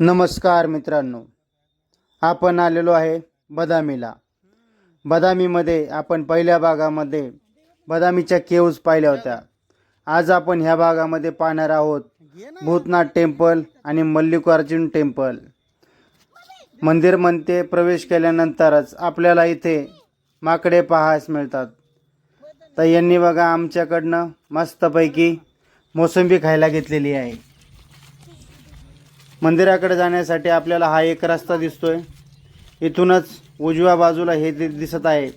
नमस्कार मित्रांनो आपण आलेलो आहे बदामीला. बदामीमध्ये आपण पहिल्या भागामध्ये बदामीच्या केव्ज पाहिल्या होत्या. आज आपण ह्या भागामध्ये पाहणार आहोत भूतनाथ टेम्पल आणि मल्लिकार्जुन टेम्पल. मंदिरमध्ये प्रवेश केल्यानंतरच आपल्याला इथे माकडे पाहायस मिळतात. तर यांनी बघा आमच्याकडनं मस्तपैकी मोसंबी खायला घेतलेली आहे. मंदिराकडे जाण्यासाठी आपल्याला हा एक रस्ता दिसतोय. इथूनच उजव्या बाजूला हे जे दिसत आहे.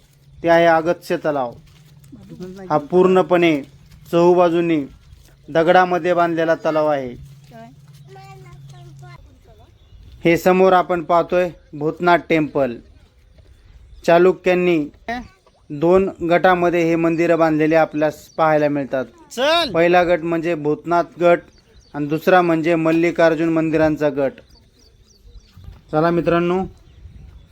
ते आहे अगत्य तलाव. हा पूर्णपणे चहूबाजूनी दगडामध्ये बांधलेला तलाव आहे. हे समोर आपण पाहतोय भूतनाथ टेम्पल. चालुक्यांनी दोन गटामध्ये हे मंदिरं बांधलेले आपल्यास पाहायला मिळतात. पहिला गट म्हणजे भूतनाथ गट आणि दुसरा म्हणजे मल्लिकार्जुन मंदिरांचा गट. चला मित्रांनो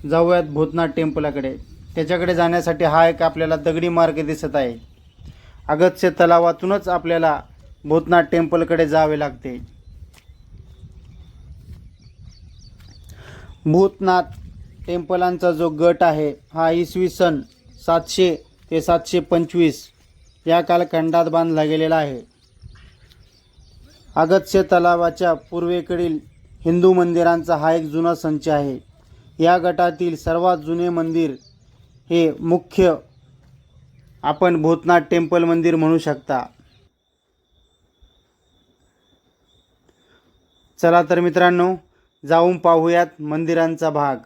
जाऊयात भूतनाथ टेम्पलाकडे. त्याच्याकडे जाण्यासाठी हा एक आपल्याला दगडी मार्ग दिसत आहे. अगत्य तलावातूनच आपल्याला भूतनाथ टेम्पलकडे जावे लागते. भूतनाथ टेम्पलांचा जो गट आहे हा इसवी सन सातशे ते सातशे पंचवीस या कालखंडात बांधला गेलेला आहे. अगत्य तलावाच्या पूर्वेकडील हिंदू मंदिरांचा हा एक जुना संच आहे. या गटातील सर्वात जुने मंदिर हे मुख्य आपण भूतनाथ टेम्पल मंदिर म्हणू शकता. चला तर मित्रांनो जाऊन पाहूयात मंदिरांचा भाग.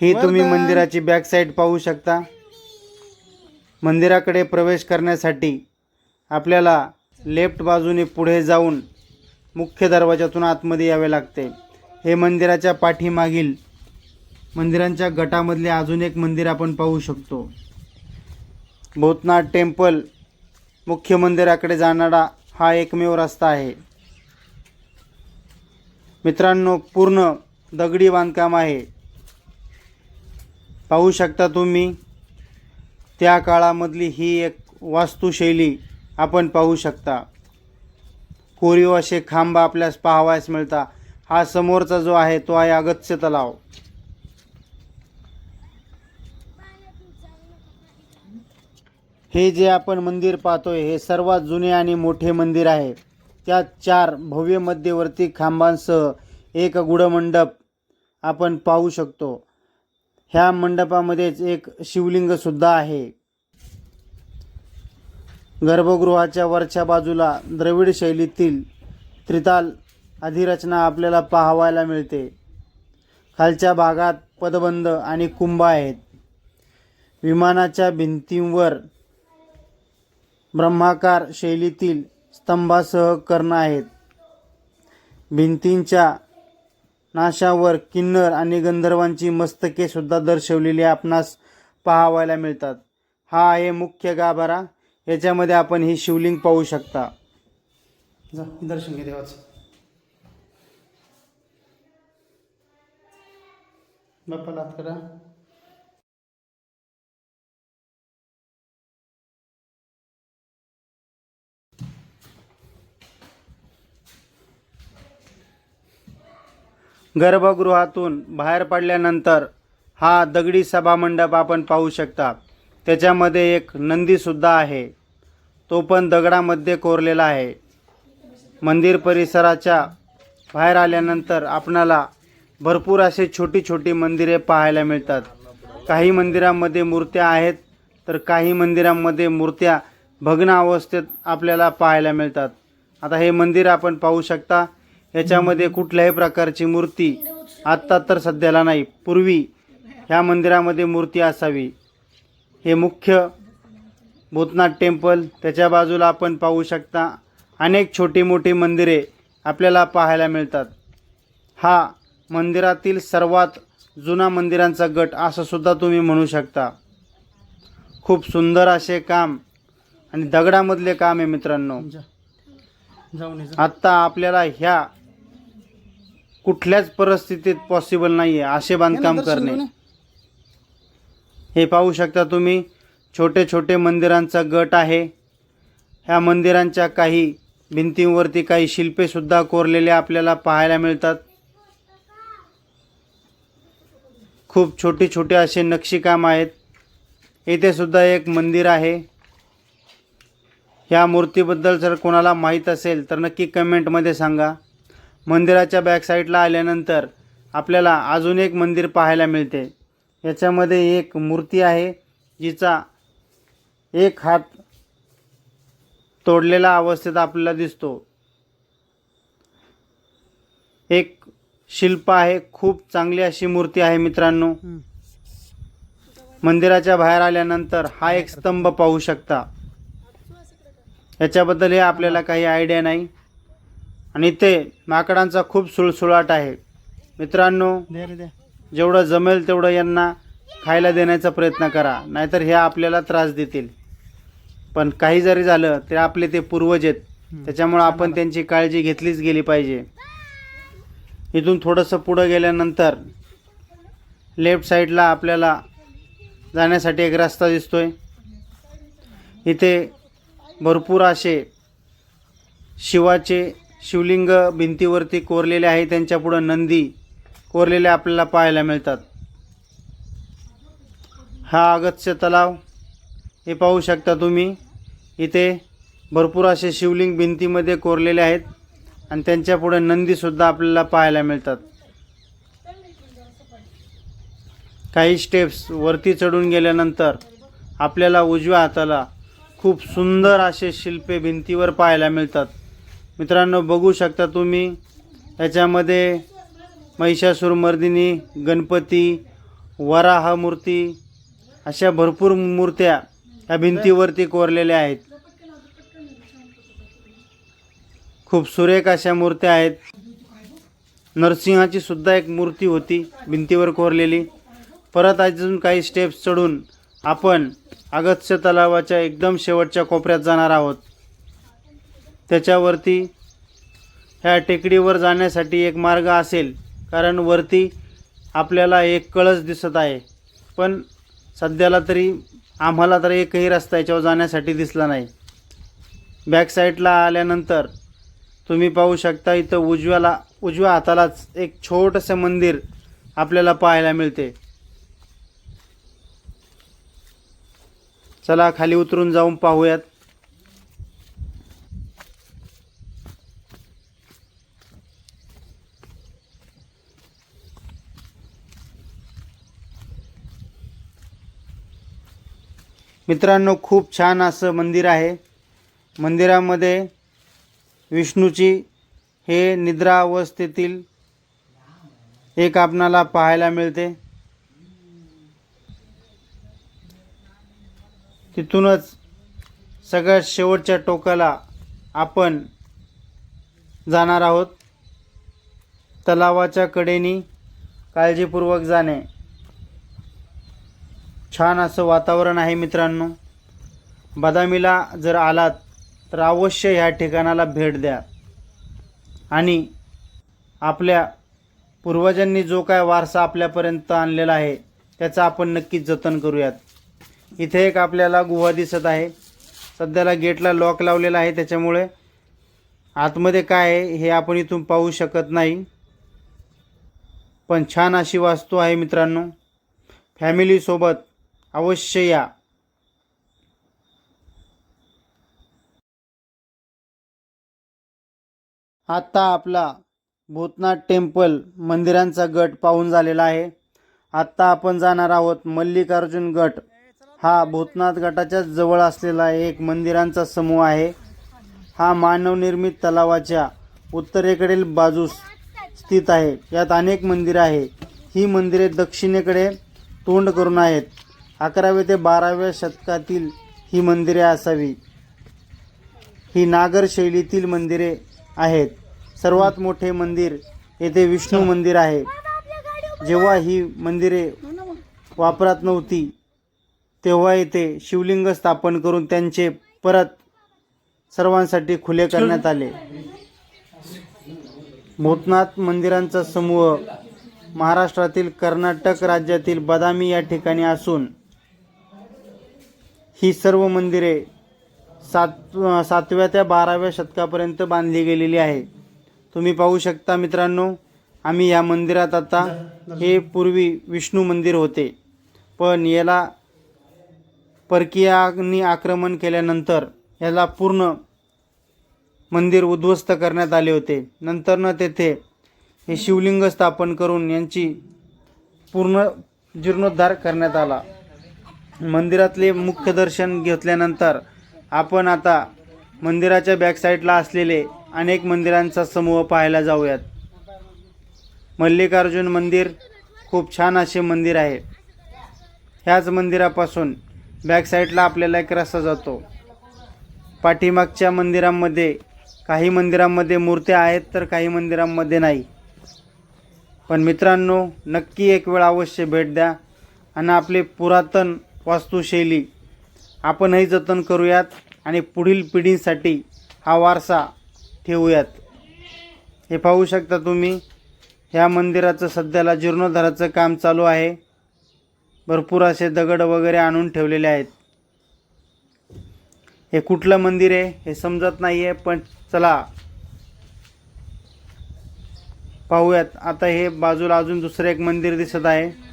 ही तुम्ही. मंदिराची बॅक साईड पाहू शकता. मंदिराकडे प्रवेश करण्यासाठी आपल्याला लेफ्ट बाजूने पुढे जाऊन मुख्य दरवाजातून आतमध्ये यावे लागते. हे मंदिराच्या पाठीमागील मंदिरांच्या गटामधले अजून एक मंदिर आपण पाहू शकतो. भूतनाथ टेम्पल मुख्य मंदिराकडे जाणारा हा एकमेव रस्ता आहे. मित्रांनो पूर्ण दगडी बांधकाम आहे. पाहू शकता तुम्ही त्या काळामधली ही एक वास्तुशैली आपण पाहू शकता. कोरीव असे खांब आपल्यास पाहावयास मिळता. हा समोरचा जो आहे तो आहे अगत्य तलाव. हे जे आपण मंदिर पाहतोय हे सर्वात जुने आणि मोठे मंदिर आहे. त्यात चार भव्य मध्यवर्ती खांबांसह एक गुढमंडप आपण पाहू शकतो. ह्या मंडपामध्येच एक शिवलिंगसुद्धा आहे. गर्भगृहाच्या वरच्या बाजूला द्रविड शैलीतील त्रिताल अधिरचना आपल्याला पाहावायला मिळते. खालच्या भागात पदबंध आणि कुंभ आहेत. विमानाच्या भिंतींवर ब्रह्माकार शैलीतील स्तंभासह कर्ण आहेत. भिंतींच्या नाशावर किन्नर आणि गंधर्वांची मस्तके सुद्धा दर्शवलेली आपणास पाहावायला मिळतात. हा आहे मुख्य गाभारा. याच्यामध्ये आपण ही शिवलिंग पाहू शकता. जा दर्शन घे देवाचं. बाप्पाला करा. गर्भगृहातून बाहेर पडल्यानंतर हा दगडी सभामंडप आपण पाहू शकता. त्याच्यामध्ये एक नंदीसुद्धा आहे. तो पण दगडामध्ये कोरलेला आहे. मंदिर परिसराच्या बाहेर आल्यानंतर आपणाला भरपूर असे छोटी छोटी मंदिरे पाहायला मिळतात. काही मंदिरांमध्ये मूर्त्या आहेत तर काही मंदिरांमध्ये मूर्त्या भग्न अवस्थेत आपल्याला पाहायला मिळतात. आता हे मंदिर आपण पाहू शकता. याच्यामध्ये कुठल्याही प्रकारची मूर्ती आत्ता तर सध्याला नाही. पूर्वी ह्या मंदिरामध्ये मूर्ती असावी. हे मुख्य भूतनाथ टेम्पल त्याच्या बाजूला आपण पाहू शकता अनेक छोटी मोठी मंदिरे आपल्याला पाहायला मिळतात. हा मंदिरातील सर्वात जुना मंदिरांचा गट असं सुद्धा तुम्ही म्हणू शकता. खूप सुंदर असे काम आणि दगडामधले काम आहे मित्रांनो. जाऊन आत्ता आपल्याला ह्या कुठल्याच परिस्थितीत पॉसिबल नाही आहे असे बांधकाम करणे. हे पाहू शकता तुम्ही छोटे छोटे मंदिरांचा गट आहे. ह्या मंदिरांच्या काही भिंतींवरती काही शिल्पेसुद्धा कोरलेले आपल्याला पाहायला मिळतात. खूप छोटे छोटे असे नक्षीकाम आहेत. येथे सुद्धा एक मंदिर आहे. ह्या मूर्तीबद्दल जर कोणाला माहीत असेल तर नक्की कमेंटमध्ये सांगा. मंदिराच्या बॅकसाईडला आल्यानंतर आपल्याला अजून एक मंदिर पाहायला मिळते. याच्यामध्ये एक मूर्ती आहे जिचा एक हात तोडलेला अवस्थेत आपल्याला दिसतो. एक शिल्प आहे खूप चांगली अशी मूर्ती आहे मित्रांनो. मंदिराच्या बाहेर आल्यानंतर हा एक स्तंभ पाहू शकता. याच्याबद्दल हे आपल्याला काही आयडिया नाही. आणि ते माकडांचा खूप सुळसुळाट आहे. मित्रांनो जेवढं जमेल तेवढं यांना खायला देण्याचा प्रयत्न करा नाहीतर हे आपल्याला त्रास देतील. पण काही जरी झालं तरी आपले ते पूर्वज आहेत. त्याच्यामुळं आपण त्यांची काळजी घेतलीच गेली पाहिजे. इथून थोडंसं पुढं गेल्यानंतर लेफ्ट साईडला आपल्याला जाण्यासाठी एक रस्ता दिसतोय. इथे भरपूर असे शिवाचे शिवलिंग भिंतीवरती कोरलेले आहे त्यांच्यापुढं नंदी कोरलेले आपल्याला पाहायला मिळतात. हा अगत्य तलाव हे पाहू शकता तुम्ही. इथे भरपूर असे शिवलिंग भिंतीमध्ये कोरलेले आहेत आणि त्यांच्यापुढे नंदीसुद्धा आपल्याला पाहायला मिळतात. काही स्टेप्स वरती चढून गेल्यानंतर आपल्याला उजव्या हाताला खूप सुंदर असे शिल्पे भिंतीवर पाहायला मिळतात. मित्रांनो बघू शकता तुम्ही याच्यामध्ये महिषासुरमर्दिनी गणपती वराह मूर्ती अशा भरपूर मूर्त्या या भिंतीवरती कोरलेल्या आहेत. खूप सुरेख अशा मूर्त्या आहेत. नरसिंहाची सुद्धा एक मूर्ती होती भिंतीवर कोरलेली. परत अजून काही स्टेप्स चढून आपण अगत्य तलावाच्या एकदम शेवटच्या कोपऱ्यात जाणार आहोत. त्याच्यावरती ह्या टेकडीवर जाण्यासाठी एक मार्ग असेल कारण वरती आपल्याला एक कळस दिसत आहे. पण सध्याला तरी आम्हाला तर एकही रस्ता याच्यावर जाण्यासाठी दिसला नाही. बॅक साईडला आल्यानंतर तुम्ही पाहू शकता इथं उजव्याला उजव्या हातालाच एक छोटंसं मंदिर आपल्याला पाहायला मिळते. चला खाली उतरून जाऊन पाहूयात. मित्रांनो खूप छान असं मंदिर आहे. मंदिरामध्ये विष्णूची हे निद्रा अवस्थेतील एक आपणाला पाहायला मिळते. तिथूनच सगळ्यात शेवटच्या टोकाला आपण जाणार आहोत. तलावाच्या कडेनी काळजीपूर्वक जाणे. छान असं वातावरण आहे मित्रांनो. बदामीला जर आलात तर अवश्य ह्या ठिकाणाला भेट द्या. आणि आपल्या पूर्वजांनी जो काय वारसा आपल्यापर्यंत आणलेला आहे त्याचं आपण नक्कीच जतन करूयात. इथे एक आपल्याला गुहा दिसत आहे. सध्याला गेटला लॉक लावलेला आहे त्याच्यामुळे आतमध्ये काय आहे हे आपण इथून पाहू शकत नाही. पण छान अशी वास्तू आहे मित्रांनो. फॅमिलीसोबत अवश्य या. आता आपला भूतनाथ टेम्पल मंदिरांचा गट पाहून झालेला आहे. आत्ता आपण जाणार आहोत मल्लिकार्जुन गट. हा भूतनाथ गटाच्याच जवळ असलेला एक मंदिरांचा समूह आहे. हा मानवनिर्मित तलावाच्या उत्तरेकडील बाजूस स्थित आहे. यात अनेक मंदिरं आहे ही मंदिरे दक्षिणेकडे तोंड करून आहेत. अकराव्या ते बाराव्या शतकातील ही मंदिरे असावी. ही नागर शैलीतील मंदिरे आहेत. सर्वात मोठे मंदिर येथे विष्णू मंदिर आहे. जेव्हा ही मंदिरे वापरात नव्हती तेव्हा येथे शिवलिंग स्थापन करून त्यांचे परत सर्वांसाठी खुले करण्यात आले. भूतनाथ मंदिरांचा समूह महाराष्ट्रातील कर्नाटक राज्यातील बदामी या ठिकाणी असून ही सर्व मंदिरे सात सातव्या त्या बाराव्या शतकापर्यंत बांधली गेलेली आहे. तुम्ही पाहू शकता मित्रांनो आम्ही या मंदिरात आता हे पूर्वी विष्णू मंदिर होते. पण याला परकीयांनी आक्रमण केल्यानंतर याला पूर्ण मंदिर उद्ध्वस्त करण्यात आले होते. नंतरनं तेथे हे शिवलिंग स्थापन करून यांची पूर्ण जीर्णोद्धार करण्यात आला. मंदिरातले मुख्य दर्शन घेतल्यानंतर आपण आता मंदिराच्या बॅकसाईडला असलेले अनेक मंदिरांचा समूह पाहायला जाऊयात. मल्लिकार्जुन मंदिर खूप छान असे मंदिर आहे. ह्याच मंदिरापासून बॅकसाईडला आपल्याला एक रस्ता जातो. पाठीमागच्या मंदिरांमध्ये काही मंदिरांमध्ये मूर्त्या आहेत तर काही मंदिरांमध्ये नाही. पण मित्रांनो नक्की एक वेळ अवश्य भेट द्या. आणि आपले पुरातन वास्तुशैली. आपणही जतन करूयात आणि पुढील पिढींसाठी हा वारसा ठेवूयात. हे पाहू शकता तुम्ही ह्या मंदिराचं सध्याला जीर्णोद्धाराचं काम चालू आहे. भरपूर असे दगड वगैरे आणून ठेवलेले आहेत. हे कुठलं मंदिर आहे हे समजत नाही आहे पण चला. पाहूयात. आता हे बाजूला अजून दुसरं एक मंदिर दिसत आहे.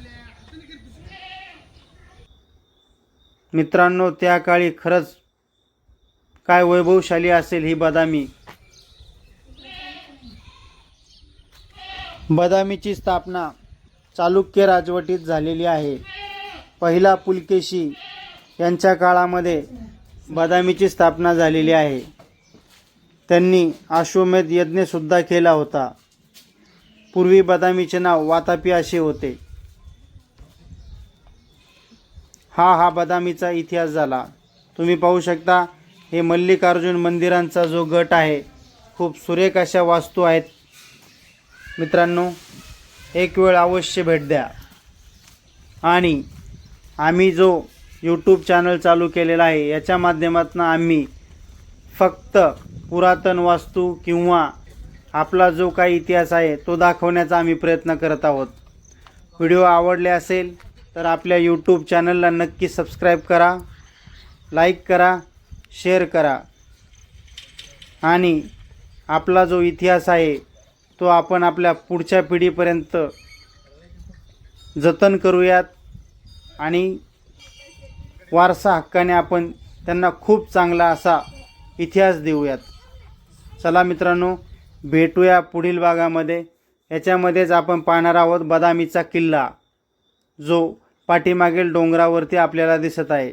मित्रांनो त्या काळी खरंच काय वैभवशाली असेल ही बदामी. बदामीची स्थापना चालुक्य राजवटीत झालेली आहे. पहिला पुलकेशी यांच्या काळामध्ये बदामीची स्थापना झालेली आहे. त्यांनी अश्वमेध यज्ञसुद्धा केला होता. पूर्वी बदामीचे नाव वातापी असे होते. हा हा बदामीचा इतिहास झाला. तुम्ही पाहू शकता हे मल्लिकार्जुन मंदिरांचा जो गट आहे खूप सुरेख अशा वास्तू आहेत. मित्रांनो एक वेळ अवश्य भेट द्या. आणि आम्ही जो यूट्यूब चॅनल चालू केलेला आहे याच्या माध्यमातून आम्ही फक्त पुरातन वास्तू किंवा आपला जो काही इतिहास आहे तो दाखवण्याचा आम्ही प्रयत्न करत आहोत. व्हिडिओ आवडले असेल तर आपल्या यूट्यूब चॅनलला नक्की सबस्क्राईब करा लाईक करा शेअर करा. आणि आपला जो इतिहास आहे तो आपण आपल्या पुढच्या पिढीपर्यंत जतन करूयात आणि वारसा हक्काने आपण त्यांना खूप चांगला असा इतिहास देऊयात. चला मित्रांनो भेटूया पुढील भागामध्ये. याच्यामध्येच आपण पाहणार आहोत बदामीचा किल्ला. जो पाठीमागील डोंगरावरती आपल्याला दिसत आहे.